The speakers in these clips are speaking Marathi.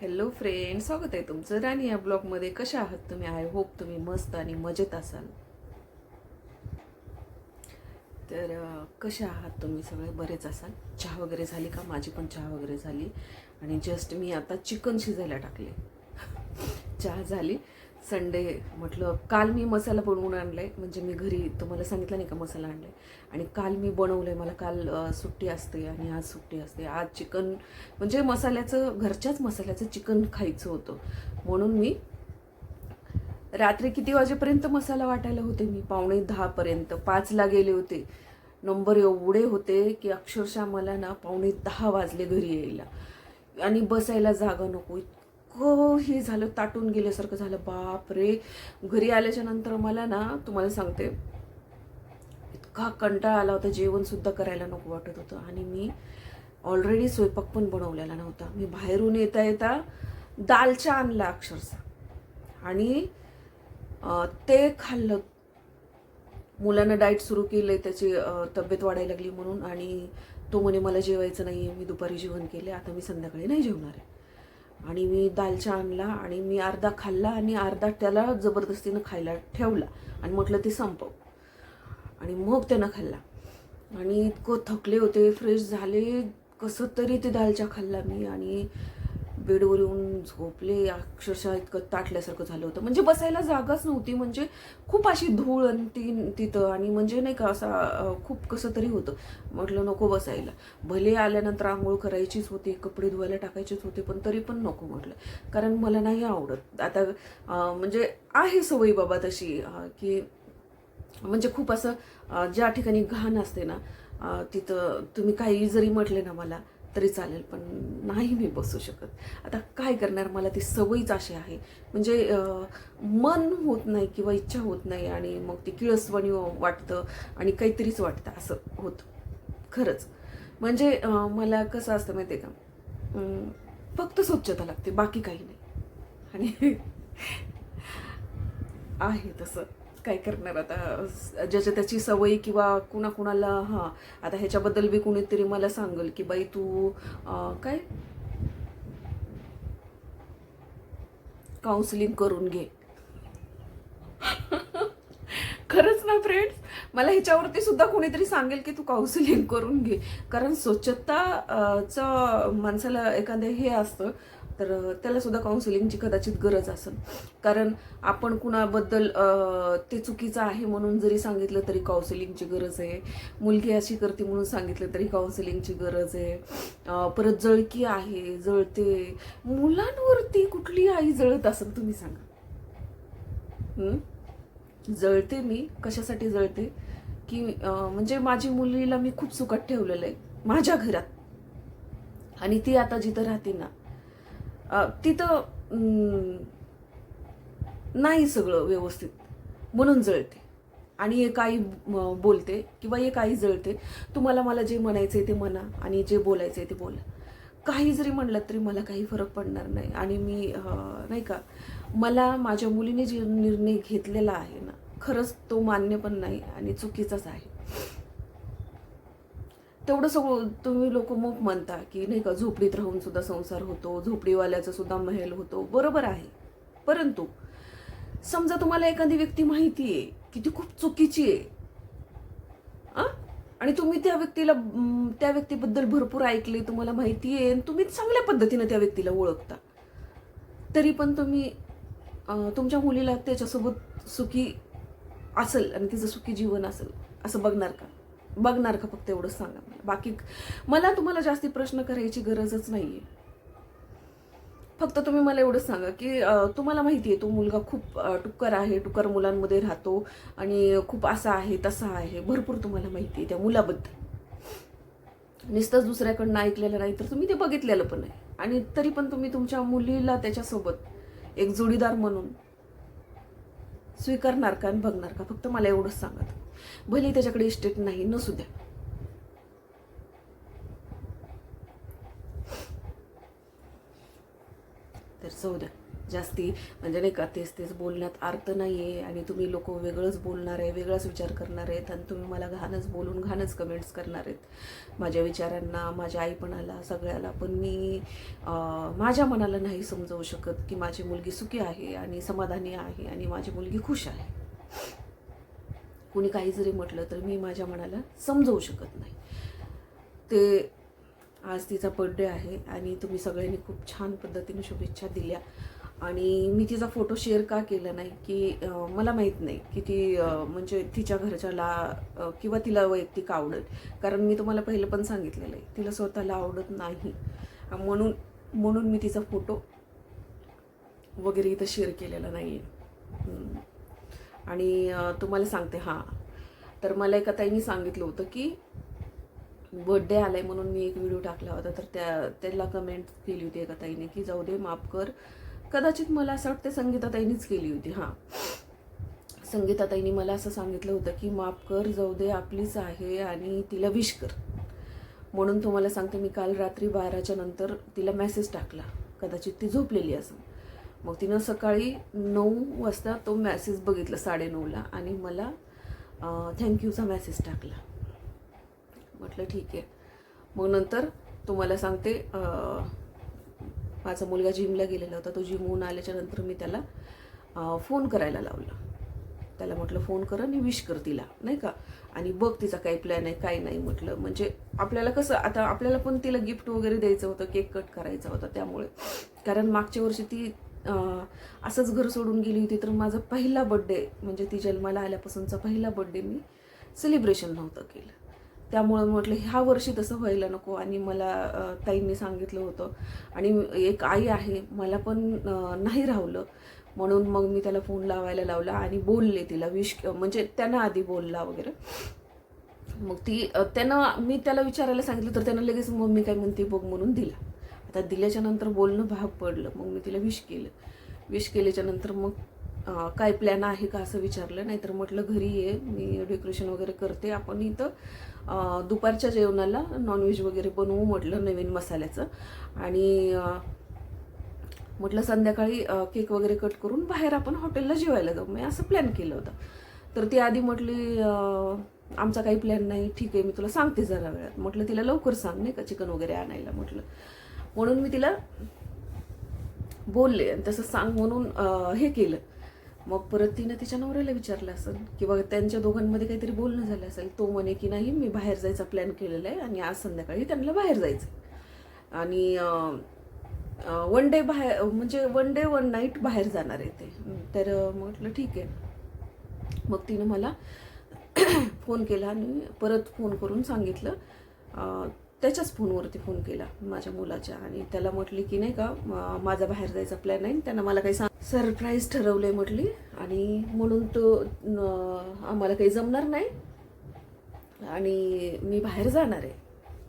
हॅलो फ्रेंड स्वागत आहे तुमचं राणी या ब्लॉगमध्ये कशा आहात तुम्ही? आय होप तुम्ही मस्त आणि मजेत असाल. तर कशा आहात तुम्ही सगळे? बरेच असाल. चहा वगैरे झाली का? माझी पण चहा वगैरे झाली. आणि जस्ट मी आता चिकन शिजायला टाकले. चहा झाली. संडे म्हटलं काल मी मसाला बनवून आणलाय. म्हणजे मी घरी तुम्हाला सांगितलं नाही का मसाला आणलाय? आणि काल मी बनवलंय. मला काल सुट्टी असते आणि आज सुट्टी असते. आज चिकन म्हणजे मसाल्याचं घरच्याच मसाल्याचं चिकन खायचं होतं. म्हणून मी रात्री किती वाजेपर्यंत मसाला वाटायला होते? मी पावणे दहापर्यंत. पाचला गेले होते. नंबर एवढे होते की अक्षरशः मला ना पावणे दहा वाजले घरी यायला. आणि बसायला जागा नको. इतकं हे झालं ताटून गेल्यासारखं झालं. बाप रे घरी आल्याच्यानंतर मला ना तुम्हाला सांगते इतका कंटाळा आला होता जेवण सुद्धा करायला नको वाटत होतं. आणि मी ऑलरेडी स्वयंपाक पण बनवलेला नव्हता. मी बाहेरून येता येता दालचा आणला अक्षरशः. आणि ते खाल्लं. मुलानं डाएट सुरू केलं आहे त्याची तब्येत वाढायला लागली म्हणून. आणि तो म्हणे मला जेवायचं नाही आहे मी दुपारी जेवण केले आता मी संध्याकाळी नाही जेवणार आहे. आणि मी दालचा आणला आणि मी अर्धा खाल्ला आणि अर्धा त्याला जबरदस्तीनं खायला ठेवला. आणि म्हटलं ते संपव. आणि मग त्यानं खाल्ला. आणि इतकं थकले होते फ्रेश झाले. कसं तरी ते दालचा खाल्ला मी. आणि बेडवर येऊन झोपले अक्षरशः इतकं ताटल्यासारखं झालं होतं. म्हणजे बसायला जागाच नव्हती म्हणजे खूप अशी धूळ आणि ती तिथं आणि म्हणजे नाही का असा खूप कसं तरी होतं. म्हटलं नको बसायला. भले आल्यानंतर आंघोळ करायचीच होती कपडे धुवायला टाकायचेच होते पण तरी पण नको म्हटलं. कारण मला नाही आवडत. आता म्हणजे आहे सवयी बाबा तशी की म्हणजे खूप असं ज्या ठिकाणी घाण असते ना तिथं तुम्ही काही जरी म्हटले ना मला तरी चालेल पण नाही मी बसू शकत. आता काय करणार? मला ती सवयीच अशी आहे. म्हणजे मन होत नाही किंवा इच्छा होत नाही आणि मग ती किळसवाणी वाटतं आणि काहीतरीच वाटतं असं होतं. खरंच. म्हणजे मला कसं असतं माहिती आहे का फक्त स्वच्छता लागते बाकी काही नाही. आणि आहे तसं. काय करणार आता? ज्याच्या त्याची सवय किंवा कुणा कुणाला हां आता ह्याच्याबद्दल बी कुणीतरी मला सांगल की बाई तू काय? काउन्सिलिंग करून घे. खरंच ना फ्रेंड्स मला ह्याच्यावरती सुद्धा कोणीतरी सांगेल की तू काउन्सिलिंग करून घे. कारण स्वच्छता च माणसाला एखादं हे असतं तर त्याला सुद्धा काउन्सिलिंगची कदाचित गरज असेल. कारण आपण कुणाबद्दल ते चुकीचं आहे म्हणून जरी सांगितलं तरी काउन्सिलिंगची गरज आहे. मुलगी अशी करते म्हणून सांगितलं तरी काउन्सिलिंगची गरज आहे. परत जळकी आहे जळते. मुलांवरती कुठली आई जळत असेल तुम्ही सांगा. जळते मी. कशासाठी जळते? की म्हणजे माझी मुलीला मी खूप सुखात ठेवलेलं आहे. माझ्या घरात. आणि ती आता जिथं राहते ना तिथं नाही सगळं व्यवस्थित. म्हणून जळते. आणि एक आई बोलते किंवा एक आई जळते. तुम्हाला मला जे म्हणायचं आहे ते म्हणा आणि जे बोलायचं आहे ते बोला. काही जरी म्हणलं तरी मला काही फरक पडणार नाही. आणि मी नाही का मला माझ्या मुलीने जे निर्णय घेतलेला आहे ना खरंच तो मान्य पण नाही आणि चुकीचाच आहे. तेवढं सगळं तुम्ही लोक मग म्हणता की नाही का झोपडीत राहून सुद्धा संसार होतो झोपडीवाल्याचा सुद्धा महल होतो. बरोबर आहे. परंतु समजा तुम्हाला एखादी व्यक्ती माहिती आहे की ती खूप चुकीची आहे आणि तुम्ही त्या व्यक्तीला त्या व्यक्तीबद्दल भरपूर ऐकले तुम्हाला माहिती आहे आणि तुम्ही चांगल्या पद्धतीनं त्या व्यक्तीला ओळखता. तरी पण तुम्ही तुमच्या मुलीला त्याच्यासोबत सुखी असेल आणि तिचं सुखी जीवन असेल असं बघणार का? बघणार का फक्त एवढंच सांगा मला? बाकी मला तुम्हाला जास्ती प्रश्न करायची गरजच नाही आहे फक्त तुम्ही मला एवढंच सांगा की तुम्हाला माहिती आहे तो मुलगा खूप टुक्कर आहे टुक्कर मुलांमध्ये राहतो आणि खूप असा आहे तसा आहे. भरपूर तुम्हाला माहिती आहे त्या मुलाबद्दल. नुसतंच दुसऱ्याकडनं ऐकलेलं नाही तर तुम्ही ते बघितलेलं पण आहे आणि तरी पण तुम्ही तुमच्या मुलीला त्याच्यासोबत एक जोडीदार म्हणून स्वीकारणार का आणि बघणार का? फक्त मला एवढंच सांगा भले त्याच्याकडे इस्टेट नाही नसू द्या. तर चौदा द्या. जास्ती म्हणजे नाही का तेच तेच बोलण्यात अर्थ नाही आहे आणि तुम्ही लोक वेगळंच बोलणार आहे वेगळाच विचार करणार आहेत आणि तुम्ही मला घाणच बोलून घाणच कमेंट्स करणार आहेत. माझ्या विचारांना माझ्या आईपणाला सगळ्याला पण मी माझ्या मनाला नाही समजवू शकत की माझी मुलगी सुखी आहे आणि समाधानी आहे आणि माझी मुलगी खुश आहे. कुणी काही जरी म्हटलं तर मी माझ्या मनाला समजवू शकत नाही. ते आज तिचा बड्डे आहे आणि तुम्ही सगळ्यांनी खूप छान पद्धतीने शुभेच्छा दिल्या. आणि मी तिचा फोटो शेअर का केला नाही की मला माहीत नाही की ती म्हणजे तिच्या घरच्याला किंवा तिला वैयक्तिक आवडत. कारण मी तुम्हाला पहिलं पण सांगितलेलं आहे तिला स्वतःला आवडत नाही. म्हणून म्हणून मी तिचा फोटो वगैरे इथं शेअर केलेला नाही आहे आणि तुम्हाला सांगते हां. तर मला एका ताईने सांगितलं होतं की बर्थडे आलाय म्हणून मी एक व्हिडिओ टाकला होता. तर त्या त्याला कमेंट केली होती एका ताईने की जाऊ दे माफ कर. कदाचित मला असं वाटतं संगीताताईनीच केली होती हां. संगीताताईनी मला असं सांगितलं होतं की माफ कर जाऊ दे आपलीच आहे आणि तिला विश कर. म्हणून तुम्हाला सांगते मी काल रात्री बाराच्या नंतर तिला मेसेज टाकला. कदाचित ती झोपलेली असं मग तिनं सकाळी नऊ वाजता तो मॅसेज बघितला साडेनऊला. आणि मला थँक्यूचा मॅसेज टाकला. म्हटलं ठीक आहे. मग नंतर तुम्हाला सांगते माझा मुलगा जिमला गेलेला होता. तो जिमहून आल्याच्यानंतर मी त्याला फोन करायला लावला. त्याला म्हटलं फोन कर आणि विश कर तिला. नाही का? आणि बघ तिचा काही प्लॅन आहे काय नाही. म्हटलं म्हणजे आपल्याला कसं आता आपल्याला पण तिला गिफ्ट वगैरे द्यायचं होतं केक कट करायचा होता त्यामुळे. कारण मागच्या वर्षी ती असंच घर सोडून गेली होती तर माझा पहिला बड्डे म्हणजे ती जन्माला आल्यापासूनचा पहिला बड्डे मी सेलिब्रेशन नव्हतं केलं. त्यामुळं म्हटलं ह्या वर्षी तसं व्हायला नको. आणि मला ताईंनी सांगितलं होतं. आणि एक आई आहे मला पण नाही राहलं. म्हणून मग मी त्याला फोन लावायला लावला आणि बोलले तिला विश म्हणजे त्यानं आधी बोलला वगैरे. मग ती त्यानं मी त्याला विचारायला सांगितलं तर त्यानं लगेच मम्मी काय म्हणते बघ म्हणून दिला. आता दिल्याच्या नंतर बोलणं भाग पडलं. मग मी तिला विश केलं. विश केल्याच्यानंतर मग काय प्लॅन आहे का असं विचारलं. नाहीतर म्हटलं घरी ये मी डेकोरेशन वगैरे करते. आपण इथं दुपारच्या जेवणाला नॉनव्हेज वगैरे बनवू म्हटलं नवीन मसाल्याचं. आणि म्हटलं संध्याकाळी केक वगैरे कट करून बाहेर आपण हॉटेलला जेवायला जाऊ. मी असं प्लॅन केलं होतं. तर ती आधी म्हटली आमचा काही प्लॅन नाही. ठीक आहे मी तुला सांगते जरा वेळात. म्हटलं तिला लवकर सांग नाही का चिकन वगैरे आणायला. म्हटलं म्हणून मी तिला बोलले आणि तसं सांग म्हणून हे केलं. मग परत तिनं तिच्या नवऱ्याला विचारलं असेल किंवा त्यांच्या दोघांमध्ये काहीतरी बोलणं झालं असेल तो म्हणे की नाही मी बाहेर जायचा प्लॅन केलेला आहे आणि आज संध्याकाळी त्यांना बाहेर जायचं आणि वन डे बाहेर म्हणजे वन डे वन नाईट बाहेर जाणार आहे ते. तर म्हटलं ठीक आहे. मग तिनं मला फोन केला आणि परत फोन करून सांगितलं त्याच्याच फोनवरती फोन केला माझ्या मुलाच्या आणि त्याला म्हटली की नाही का माझा बाहेर जायचा प्लॅन आहे त्यांना मला काही सांग सरप्राईज ठरवलंय म्हटली. आणि म्हणून तो आम्हाला काही जमणार नाही. आणि मी बाहेर जाणार आहे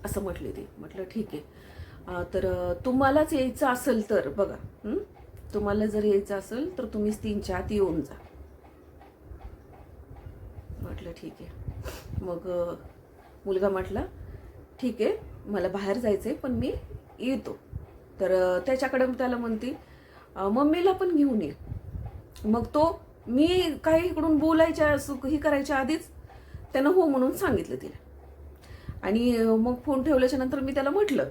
असं म्हटली ती. म्हटलं ठीक आहे. तर तुम्हालाच यायचं असेल तर बघा तुम्हाला जर यायचं असेल तर तुम्हीच तीनच्या आत येऊन जा. म्हटलं ठीक आहे. मग मुलगा म्हटला ठीक आहे मला बाहेर जायचं आहे पण मी येतो. तर अं, त्याच्याकडे त्याला म्हणते मम्मीला पण घेऊन ये. मग तो मी काही इकडून बोलायच्या ही करायच्या आधीच त्यानं हो म्हणून सांगितलं तिला. आणि मग फोन ठेवल्याच्या नंतर मी त्याला म्हटलं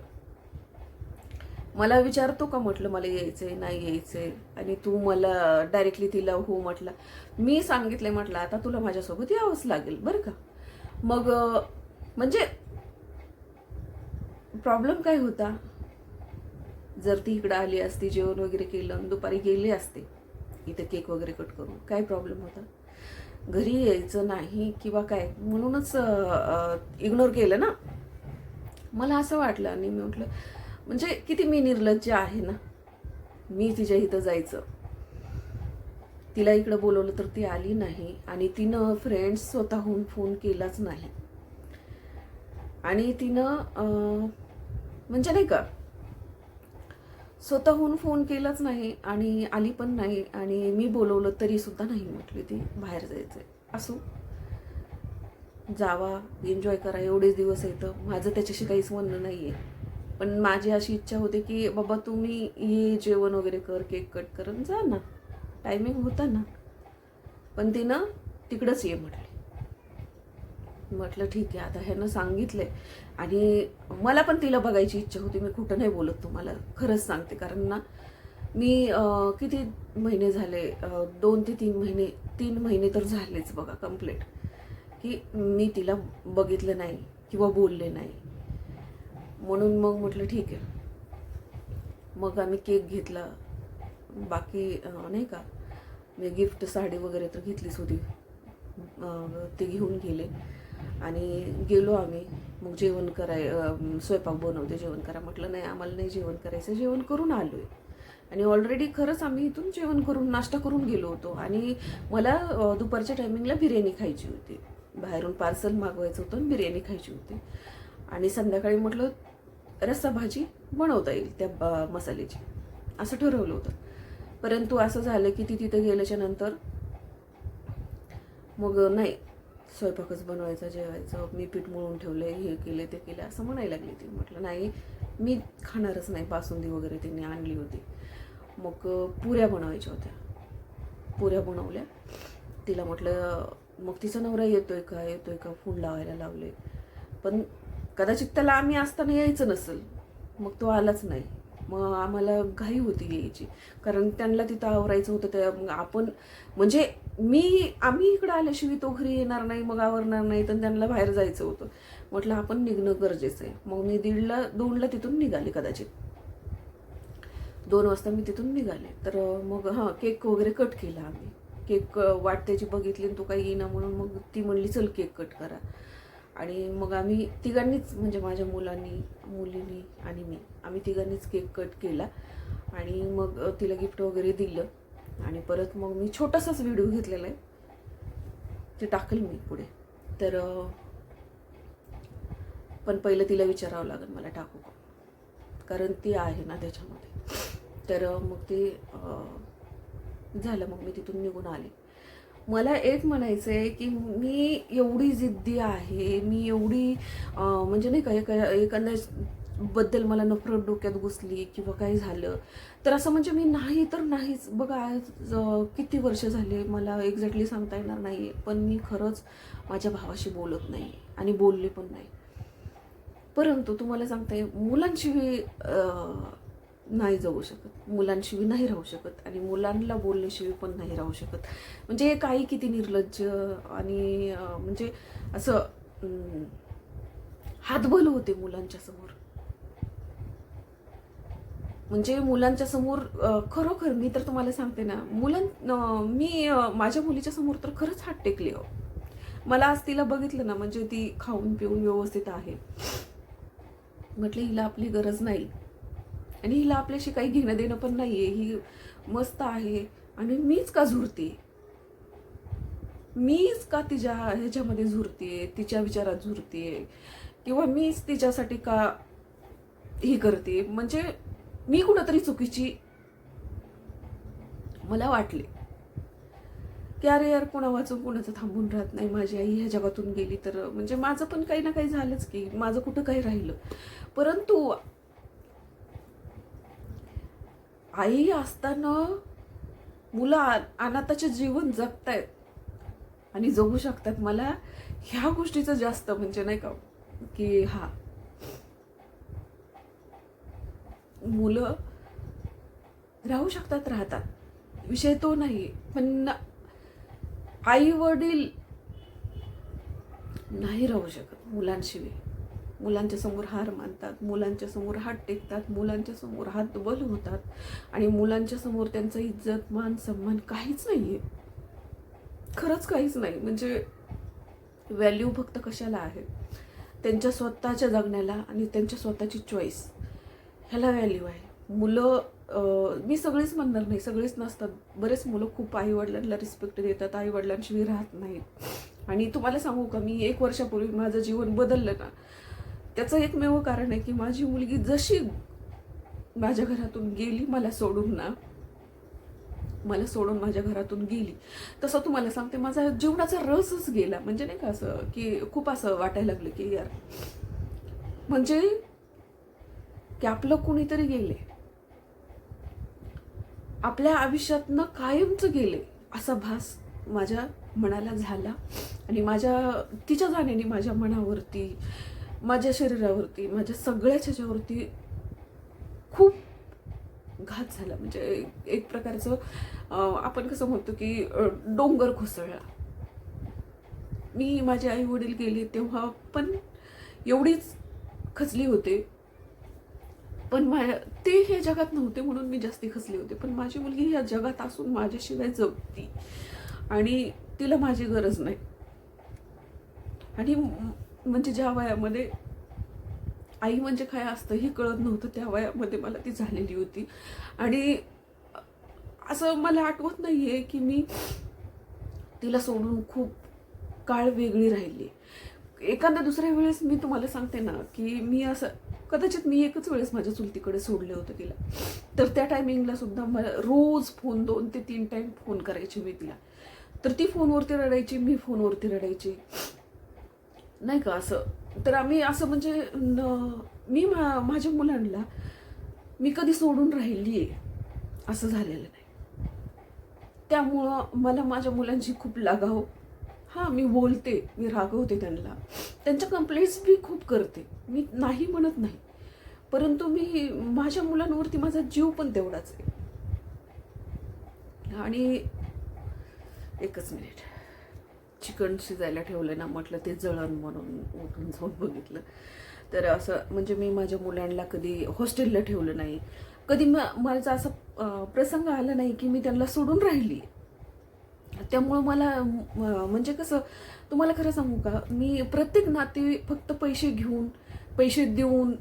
मला विचारतो का म्हटलं मला यायचंय नाही यायचंय? आणि तू मला डायरेक्टली तिला हो म्हटलं. मी सांगितलंय म्हटलं आता तुला माझ्यासोबत यावंच लागेल बरं का? मग म्हणजे प्रॉब्लेम काय होता? जर ती इकडं आली असती जेवण वगैरे केलं आणि दुपारी गेली असते इथं केक वगैरे कट करून काय प्रॉब्लेम होता? घरी यायचं नाही किंवा काय? म्हणूनच इग्नोर केलं ना? मला असं वाटलं आणि मी म्हटलं म्हणजे किती मी निर्लज्ज आहे ना? मी तिच्या इथं जायचं. तिला इकडं बोलवलं तर ती आली नाही आणि तिनं फ्रेंड्स स्वतःहून फोन केलाच नाही. आणि तिनं म्हणजे नाही का स्वतःहून फोन केलाच नाही आणि आली पण नाही आणि मी बोलवलं तरी सुद्धा नाही म्हटली ती बाहेर जायचंय. असो. जावा एन्जॉय करा एवढेच दिवस येतं माझं त्याच्याशी काहीच म्हणणं नाही आहे पण माझी अशी इच्छा होती की बाबा तुम्ही ये जेवण वगैरे कर केक कट करून जा ना. टायमिंग होता ना. पण तिनं तिकडंच ये म्हटलं. म्हटलं ठीक आहे आता ह्यानं सांगितलंय. आणि मला पण तिला बघायची इच्छा होती मी कुठं नाही बोलत तुम्हाला खरंच सांगते. कारण ना मी किती महिने झाले दोन ते तीन महिने तीन महिने तर झालेच बघा कंप्लीट की मी तिला बघितलं नाही किंवा बोलले नाही. म्हणून मग म्हटलं ठीक आहे. मग आम्ही केक घेतला. बाकी नाही का मी गिफ्ट साडी वगैरे तर घेतलीच होती. ते घेऊन गेले. आणि गेलो आम्ही. मग जेवण कराय स्वयंपाक बनवते जेवण करा. म्हटलं नाही आम्हाला नाही जेवण करायचं. जेवण करून आलो आहे आणि ऑलरेडी खरंच आम्ही इथून जेवण करून नाश्ता करून गेलो होतो. आणि मला दुपारच्या टायमिंगला बिर्याणी खायची होती. बाहेरून पार्सल मागवायचं होतं आणि बिर्याणी खायची होती. आणि संध्याकाळी म्हटलं रस्सा भाजी बनवता येईल त्या ब- मसाल्याची. असं ठरवलं होतं. परंतु असं झालं की ती तिथं गेल्याच्यानंतर मग नाही स्वयंपाकच बनवायचा जेवायचं मी पीठ मळून ठेवले हे केले ते केले असं म्हणायला लागली ती. म्हटलं नाही मी खाणारच नाही बासुंदी वगैरे तिने आणली होती. मग पुऱ्या बनवायच्या होत्या. पुऱ्या बनवल्या. तिला म्हटलं मग तिचा नवरा येतोय का? येतोय का? फोन लावायला लावले पण कदाचित त्याला आम्ही असताना यायचं नसेल. मग तो आलाच नाही. मग आम्हाला घाई होती यायची. कारण त्यांना तिथं आवरायचं होतं त्या मग आपण म्हणजे मी आम्ही इकडं आल्याशिवाय तो घरी येणार नाही मग आवरणार नाही तर त्यांना बाहेर जायचं होतं. म्हटलं आपण निघणं गरजेचं आहे. मग मी दीडला दोनला तिथून निघाले कदाचित. दोन वाजता मी तिथून निघाले. तर मग हां केक वगैरे कट केला आम्ही. केक वाट त्याची बघितली आणि तो काही येईना म्हणून मग ती म्हणली चल केक कट करा. आणि मग आम्ही तिघांनीच म्हणजे माझ्या मुलांनी मुलींनी आणि मी आम्ही तिघांनीच केक कट केला. आणि मग तिला गिफ्ट वगैरे दिलं. आणि परत मग मी छोटासाच व्हिडिओ घेतलेला आहे. ते टाकेल मी पुढे. तर पण पहिलं तिला विचारावं लागेल मला टाकू का? कारण ती आहे ना त्याच्यामध्ये. तर मग ते झालं मग मी तिथून निघून आले. मला एक म्हणायचं आहे की मी एवढी जिद्दी आहे मी एवढी म्हणजे नाही का एक एकंदर बद्दल मला नफरत डोक्यात घुसली किंवा काही झालं. तर असं म्हणजे मी नाही तर नाहीच. बघा आज किती वर्ष झाले मला एक्झॅक्टली सांगता येणार नाही पण मी खरंच माझ्या भावाशी बोलत नाही आणि बोलले पण नाही. परंतु तुम्हाला सांगताय मुलांशिवाय नाही जगू शकत. मुलांशिवाय नाही राहू शकत आणि मुलांना बोलल्याशिवाय पण नाही राहू शकत. म्हणजे काही किती निर्लज्ज आणि म्हणजे असं हातबल होते मुलांच्या समोर. म्हणजे मुलांच्या समोर खरोखर मी तर तुम्हाला सांगते ना मुलां मी माझ्या मुलीच्या समोर तर खरंच हात टेकले हो. मला आज तिला बघितलं ना म्हणजे ती खाऊन पिऊन व्यवस्थित आहे. म्हटलं हिला आपली गरज नाही. आणि हिला आपल्याशी काही घेणं देणं पण नाही आहे ही मस्त आहे. आणि मीच का झुरते? मीच का तिच्या ह्याच्यामध्ये झुरते? तिच्या विचारात झुरते? किंवा मीच तिच्यासाठी का ही करते? म्हणजे मी कुठंतरी चुकीची मला वाटले. की अरे यार कोणा वाचून कोणाचं थांबून राहत नाही माझी आई ह्या जगातून गेली तर म्हणजे माझं पण काही ना काही झालंच की माझं कुठं काही राहिलं. परंतु आई असताना मुलं आ- अनाथाचे जीवन जगतायत आणि जगू शकतात. मला ह्या गोष्टीचं जास्त म्हणजे नाही का की हा मुलं राहू शकतात राहतात. विषय तो नाही. पण आई वडील नाही राहू शकत मुलांशिवाय मुलांच्या समोर हार मानतात मुलांच्या समोर हात टेकतात मुलांच्या समोर हात बल होतात आणि मुलांच्या समोर त्यांचा इज्जत मान सन्मान काहीच नाही आहे खरंच काहीच नाही. म्हणजे व्हॅल्यू फक्त कशाला आहे त्यांच्या स्वतःच्या जगण्याला आणि त्यांच्या स्वतःची चॉईस ह्याला व्हॅल्यू आहे. मुलं मी सगळीच म्हणणार नाही सगळीच नसतात. बरेच मुलं खूप आईवडिलांना रिस्पेक्ट देतात आईवडिलांशिवाय राहत नाहीत. आणि तुम्हाला सांगू का मी एक वर्षापूर्वी माझं जीवन बदललं ना त्याचं एकमेव कारण आहे की माझी मुलगी जशी माझ्या घरातून गेली मला सोडून ना मला सोडून माझ्या घरातून गेली तसं तुम्हाला सांगते माझा जीवनाचा रसच गेला. म्हणजे नाही का असं की खूप असं वाटायला लागलं की यार म्हणजे की आपलं कुणीतरी गेले आपल्या आयुष्यातनं कायमचं गेले असा भास माझ्या मनाला झाला. आणि माझ्या तिच्या जाण्याने माझ्या मनावरती माझ्या शरीरावरती माझ्या सगळ्याच ह्याच्यावरती खूप घात झाला. म्हणजे एक- प्रकारचं आपण कसं म्हणतो की डोंगर कोसळला. मी माझे आई वडील गेले तेव्हा पण एवढीच खचली होते. पण मा ते हे जगात नव्हते म्हणून मी जास्ती खचले होते. पण माझी मुलगी या जगात असून माझ्याशिवाय जगती. आणि तिला माझी गरज नाही. आणि म्हणजे ज्या वयामध्ये आई म्हणजे काय असतं हे कळत नव्हतं त्या वयामध्ये मला ती झालेली होती. आणि असं मला आठवत नाही आहे की मी तिला सोडून खूप काळ वेगळी राहिली. एखाद्या दुसऱ्या वेळेस मी तुम्हाला सांगते ना की मी असं कदाचित मी एकच वेळेस माझ्या चुलतीकडे सोडले होतं तिला. तर त्या टायमिंगला सुद्धा मला रोज फोन दोन ते तीन टाईम फोन करायचे मी तिला. तर ती फोनवरती रडायची मी फोनवरती रडायची. नाही का असं. तर आम्ही असं म्हणजे न मी मा माझ्या मुलांना मी कधी सोडून राहिली आहे असं झालेलं नाही. त्यामुळं मला माझ्या मुलांची खूप लागाव. हां मी बोलते मी रागवते त्यांना. त्यांच्या कंप्लेंट्स मी खूप करते. मी नाही म्हणत नाही. परंतु मी माझ्या मुलांवरती माझा जीव पण तेवढाच आहे. आणि एकच मिनिट चिकन शिजायला ठेवलं ना म्हटलं ते जळण म्हणून उठून जाऊन बघितलं. तर असं म्हणजे मी माझ्या मुलांना कधी हॉस्टेलला ठेवलं नाही. कधी म- माझा असा प्रसंग आला नाही की मी त्यांना सोडून राहिली. त्यामुळं मला म्हणजे कसं तुम्हाला खरं सांगू का मी प्रत्येक नाते फक्त पैसे घेऊन पैसे देऊन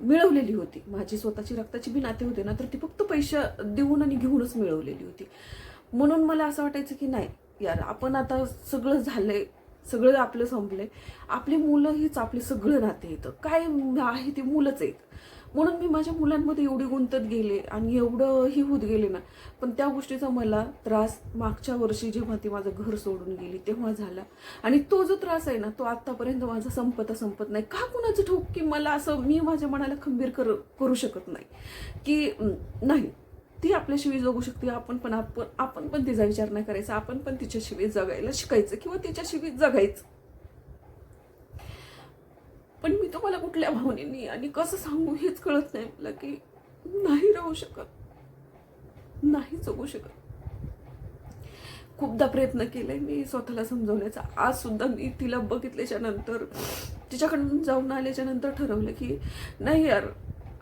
मिळवलेली होती. माझी स्वतःची रक्ताची बी नाते होते ना तर ती फक्त पैसे देऊन आणि घेऊनच मिळवलेली होती. म्हणून मला असं वाटायचं की नाही यार आपण आता सगळं झालंय सगळं आपलं संपलंय. आपली मुलं हीच आपले सगळं नाते येतं काय आहे ते मुलंच आहेत. म्हणून मी माझ्या मुलांमध्ये एवढी गुंतत गेले आणि एवढं ही होत गेले ना. पण त्या गोष्टीचा मला त्रास मागच्या वर्षी जेव्हा ती माझं घर सोडून गेली तेव्हा झाला. आणि तो जो त्रास आहे ना तो आतापर्यंत माझा संपत संपत नाही. का कुणाचं ठोक की मला असं मी माझ्या मनाला खंबीर कर करू शकत नाही? की नाही. ती आपल्याशिवाय जगू शकते. आपण पण आपण आपण पण तिचा विचार नाही करायचा. आपण पण तिच्याशिवाय जगायला शिकायचं किंवा तिच्याशिवाय जगायचं. पण मी तुम्हाला कुठल्या भावनेनी आणि कसं सांगू हेच कळत नाही मला की नाही राहू शकत. नाही जगू शकत. खूपदा प्रयत्न केलाय मी स्वतःला समजवण्याचा. आज सुद्धा मी तिला बघितल्याच्या नंतर तिच्याकडून जाऊन आल्याच्यानंतर ठरवलं की नाही यार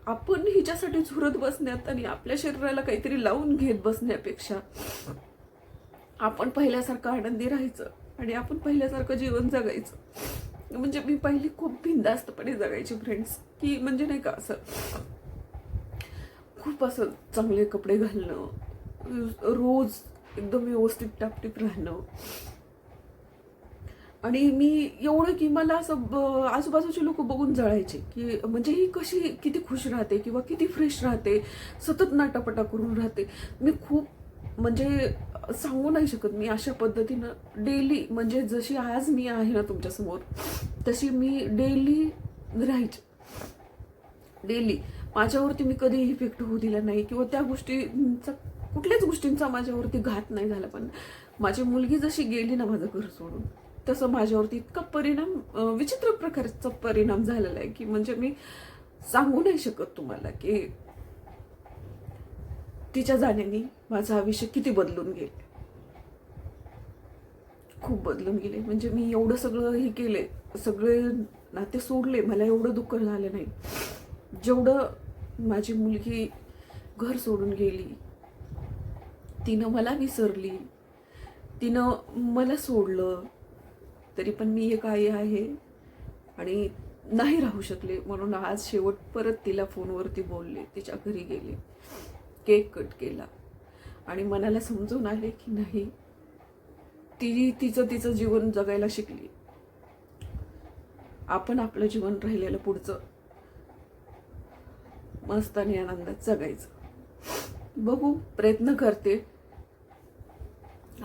आपण हिच्यासाठी झुरत बसण्यात आणि आपल्या शरीराला काहीतरी लावून घेत बसण्यापेक्षा आपण पहिल्यासारखं आनंदी राहायचं आणि आपण पहिल्यासारखं जीवन जगायचं. म्हणजे मी पहिली खूप बिंदास्तपणे जगायची फ्रेंड्स की म्हणजे नाही का असं खूप असं चांगले कपडे घालणं रोज एकदम व्यवस्थित टापटीप राहणं. आणि मी एवढं की मला असं आजूबाजूचे लोक बघून जळायचे की म्हणजे ही कशी किती खुश राहते किंवा किती फ्रेश राहते सतत नाटापटा करून राहते. मी खूप म्हणजे सांगू नाही शकत मी अशा पद्धतीनं. डेली म्हणजे जशी आज मी आहे ना तुमच्यासमोर तशी मी डेली राहायचे. डेली माझ्यावरती मी कधीही इफेक्ट होऊ दिला नाही किंवा त्या गोष्टींचा कुठल्याच गोष्टींचा माझ्यावरती घात नाही झाला. पण माझी मुलगी जशी गेली ना माझं घर सोडून तसं माझ्यावरती इतका परिणाम विचित्र प्रकारचा परिणाम झालेला आहे की म्हणजे मी सांगू नाही शकत तुम्हाला की तिच्या जाण्याने माझं आयुष्य किती बदलून गेले. खूप बदलून गेले. म्हणजे मी एवढं सगळं हे केले सगळे नाते सोडले मला एवढं दुःख झालं नाही. जेवढं माझी मुलगी घर सोडून गेली तिनं मला विसरली तिनं मला सोडलं तरी पण मी एक आई आहे आणि नाही राहू शकले. म्हणून आज शेवट परत तिला फोनवरती बोलले तिच्या घरी गेले. केक कट केला. आणि मनाला समजून आले की नाही ती तिचं तिचं जीवन जगायला शिकली. आपण आपलं जीवन राहिलेलं पुढचं. मस्त आणि आनंदात जगायचं. बघू प्रयत्न करते.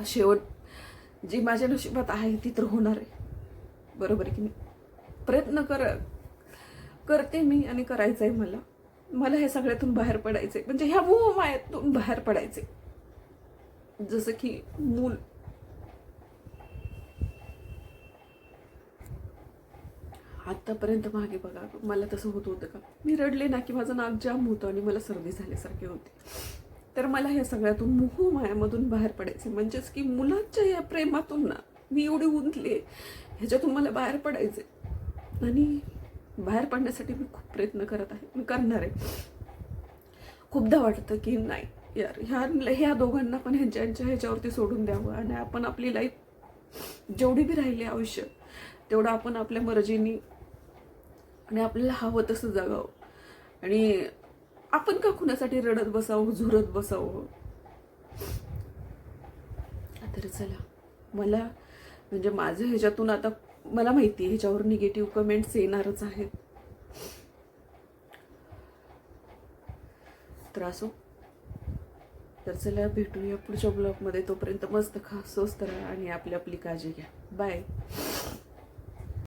शेवट जी माझ्या नशिबात आहे ती तर होणार आहे. बरोबर आहे की नाही? प्रयत्न कर करते मी आणि करायचं आहे मला. मला ह्या सगळ्यातून बाहेर पडायचे म्हणजे ह्या मोहमायातून बाहेर पडायचे जसं की मूल. आतापर्यंत मागे बघा मला तसं होत होतं का? मी रडले ना की माझं नाक जाम होतं आणि मला सर्दी झाल्यासारखी होती. तर मला ह्या सगळ्यातून मोहमायामधून बाहेर पडायचे म्हणजेच की मुलांच्या या प्रेमातून ना मी एवढी उंचले ह्याच्यातून मला बाहेर पडायचे आणि बाहेर पडण्यासाठी मी खूप प्रयत्न करत आहे. मी करणार आहे. खूपदा वाटतं की नाही यार ह्या ह्या दोघांना पण ह्यांच्या ह्यांच्या ह्याच्यावरती सोडून द्यावं आणि आपण आपली लाईफ जेवढी बी राहिली आयुष्य तेवढं आपण आपल्या मर्जीनी आणि आपल्याला हवं तसं जगावं. आणि आपण का कुणासाठी रडत बसावं झुरत बसावं? तर चला मला म्हणजे माझं ह्याच्यातून आता मला माहिती आहे ह्याच्यावर निगेटिव्ह कमेंट्स येणारच आहेत. तर असो. तर चला भेटूया पुढच्या ब्लॉगमध्ये तोपर्यंत मस्त खा स्वस्त राहा आणि आपली आपली काळजी घ्या. बाय